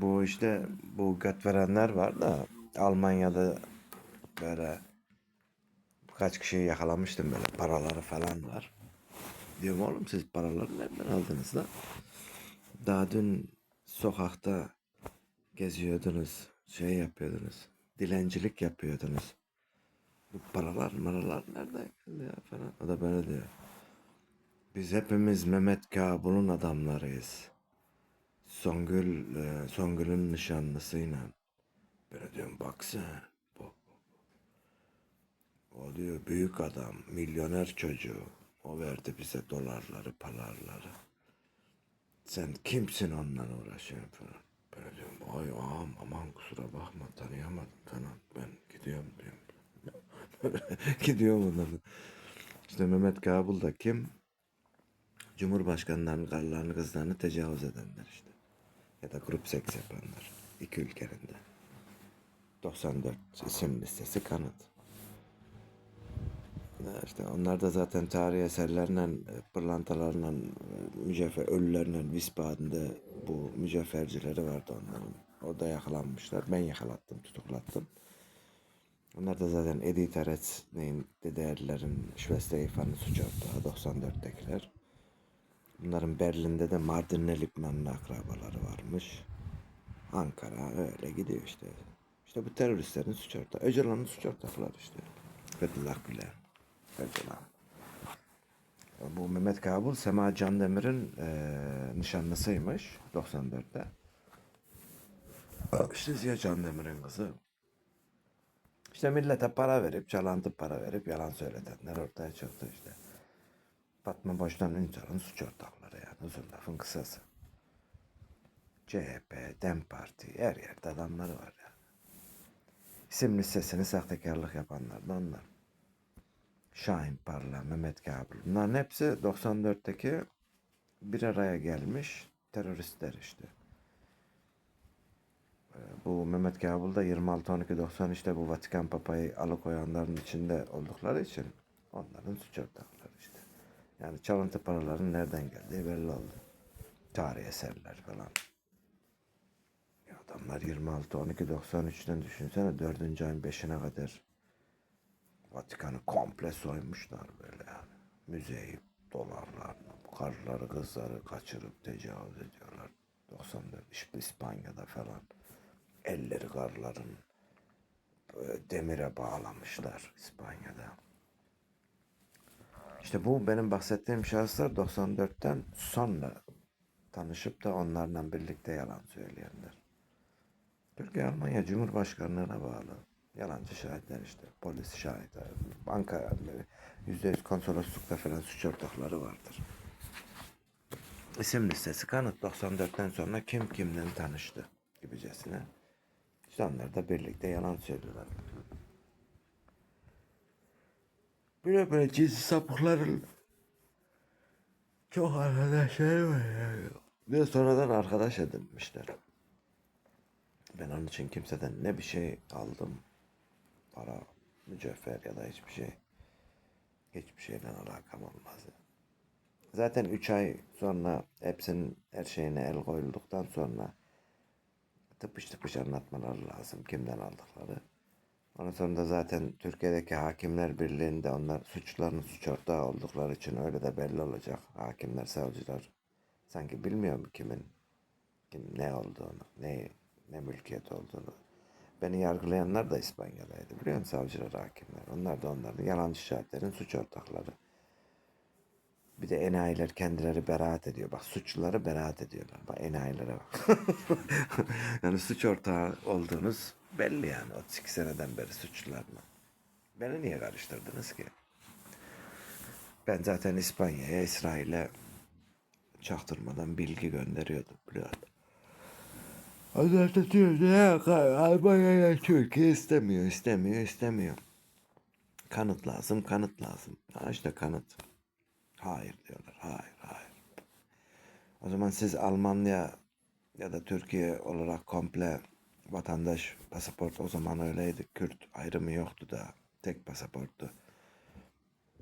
Bu işte bu göt verenler var da Almanya'da böyle birkaç kişiyi yakalamıştım böyle paraları falan var. Diyorum oğlum siz paraları nereden aldınız da? Daha dün sokakta geziyordunuz, şey yapıyordunuz, dilencilik yapıyordunuz. Bu paralar maralar nereden geldi ya falan. O da böyle diyor. Biz hepimiz Mehmet Kabul'un adamlarıyız. Songül, e, Songül'ün nişanlısıyla. Böyle diyorum bak sen. Bak, bak, bak. O diyor büyük adam, milyoner çocuğu. O verdi bize dolarları, paraları. Sen kimsin onunla uğraşıyorsun falan. Böyle diyorum ay ağam aman kusura bakma tanıyamadım falan. Ben gidiyorum diyorum. gidiyorum ondan. İşte Mehmet Kabul da kim? Cumhurbaşkanlarının karılarını kızlarını tecavüz edenler işte. Ya da grup seks yapanlar. iki ülkenin de. 94 isim listesi kanıt. İşte onlar da zaten tarih eserlerle, e, pırlantalarla, e, mücevher, ölülerle Wiesbaden'de bu mücevhercileri vardı onların. Orada yakalanmışlar. Ben yakalattım, tutuklattım. Onlar da zaten Edith Eretz değerlerin Schwester suç ortağı 94'tekiler. Bunların Berlin'de de Mardin'le Lipman'ın akrabaları varmış. Ankara öyle gidiyor işte. İşte bu teröristlerin suç ortağı. Öcalan'ın suç ortakları işte. Fethullah Gülen. Öcalan. Bu Mehmet Kabul Sema Candemir'in eee nişanlısıymış 94'te. İşte Ziya Candemir'in kızı. İşte millete para verip, çalantı para verip yalan söyletenler ortaya çıktı işte. Fatma Boş'tan Ünsal'ın suç ortakları yani uzun lafın kısası. CHP, DEM Parti her yerde adamları var ya. İsim listesini sahtekarlık yapanlar da onlar. Şahin Parla, Mehmet Kabul. Bunların hepsi 94'teki bir araya gelmiş teröristler işte. Ee, Bu Mehmet Kabul da 26-12-90 işte bu Vatikan Papa'yı alıkoyanların içinde oldukları için onların suç ortakları. Yani çalıntı paraların nereden geldiği belli oldu. Tarih eserler falan. Ya adamlar 26-12-93'ten düşünsene 4. ayın 5'ine kadar Vatikan'ı komple soymuşlar böyle yani. Müzeyi, dolarlarını, karıları, kızları kaçırıp tecavüz ediyorlar. 94 işte İspanya'da falan. Elleri karların e, demire bağlamışlar İspanya'da. İşte bu benim bahsettiğim şahıslar 94'ten sonra tanışıp da onlarla birlikte yalan söyleyenler. Türkiye Almanya Cumhurbaşkanlığına bağlı. Yalancı şahitler işte. Polis şahit. Banka %100 konsoloslukta falan suç ortakları vardır. İsim listesi kanıt 94'ten sonra kim kimden tanıştı gibicesine. İşte onlar da birlikte yalan söylüyorlar. Böyle böyle cinsi sapıkların çok arkadaşları var yani. Ve sonradan arkadaş edinmişler. Ben onun için kimseden ne bir şey aldım. Para, mücevher ya da hiçbir şey. Hiçbir şeyden alakam olmaz. Zaten 3 ay sonra hepsinin her şeyine el koyulduktan sonra tıpış tıpış anlatmaları lazım kimden aldıkları. Ondan sonra zaten Türkiye'deki Hakimler Birliği'nde onlar suçların suç ortağı oldukları için öyle de belli olacak. Hakimler, savcılar sanki bilmiyor mu kimin kim ne olduğunu, ne ne mülkiyet olduğunu. Beni yargılayanlar da İspanya'daydı biliyor musun savcılar, hakimler. Onlar da onların yalancı şahitlerin suç ortakları. Bir de enayiler kendileri beraat ediyor. Bak suçluları beraat ediyorlar. Bak enayilere bak. yani suç ortağı olduğunuz belli yani. 32 seneden beri suçlularla. Beni niye karıştırdınız ki? Ben zaten İspanya'ya, İsrail'e çaktırmadan bilgi gönderiyordum biliyordum. Diyor ya Almanya'ya Türkiye istemiyor, istemiyor, istemiyor. Kanıt lazım, kanıt lazım. Ha işte kanıt. Hayır diyorlar, hayır, hayır. O zaman siz Almanya ya da Türkiye olarak komple vatandaş pasaport o zaman öyleydi. Kürt ayrımı yoktu da tek pasaporttu.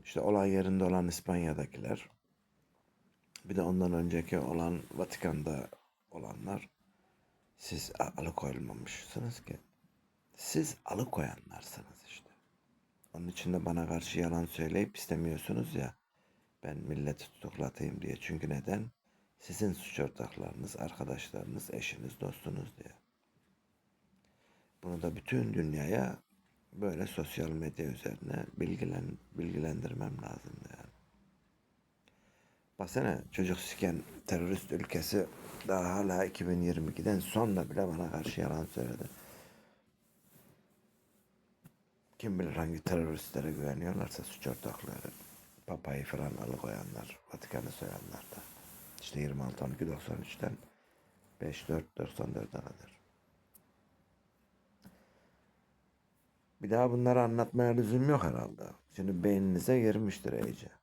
İşte olay yerinde olan İspanya'dakiler bir de ondan önceki olan Vatikan'da olanlar Siz alıkoyulmamışsınız ki. Siz alıkoyanlarsınız işte. Onun için de bana karşı yalan söyleyip istemiyorsunuz ya. Ben milleti tutuklatayım diye. Çünkü neden? Sizin suç ortaklarınız, arkadaşlarınız, eşiniz, dostunuz diye. Bunu da bütün dünyaya böyle sosyal medya üzerine bilgilen, bilgilendirmem lazım yani. Baksana çocuk siken terörist ülkesi daha hala 2022'den sonra bile bana karşı yalan söyledi. Kim bilir hangi teröristlere güveniyorlarsa suç ortakları. Papayı falan alıkoyanlar, Vatikan'ı soyanlar da. İşte 26 12 93'ten 5 4 94'e kadar. Bir daha bunları anlatmaya lüzum yok herhalde. Şimdi beyninize girmiştir iyice.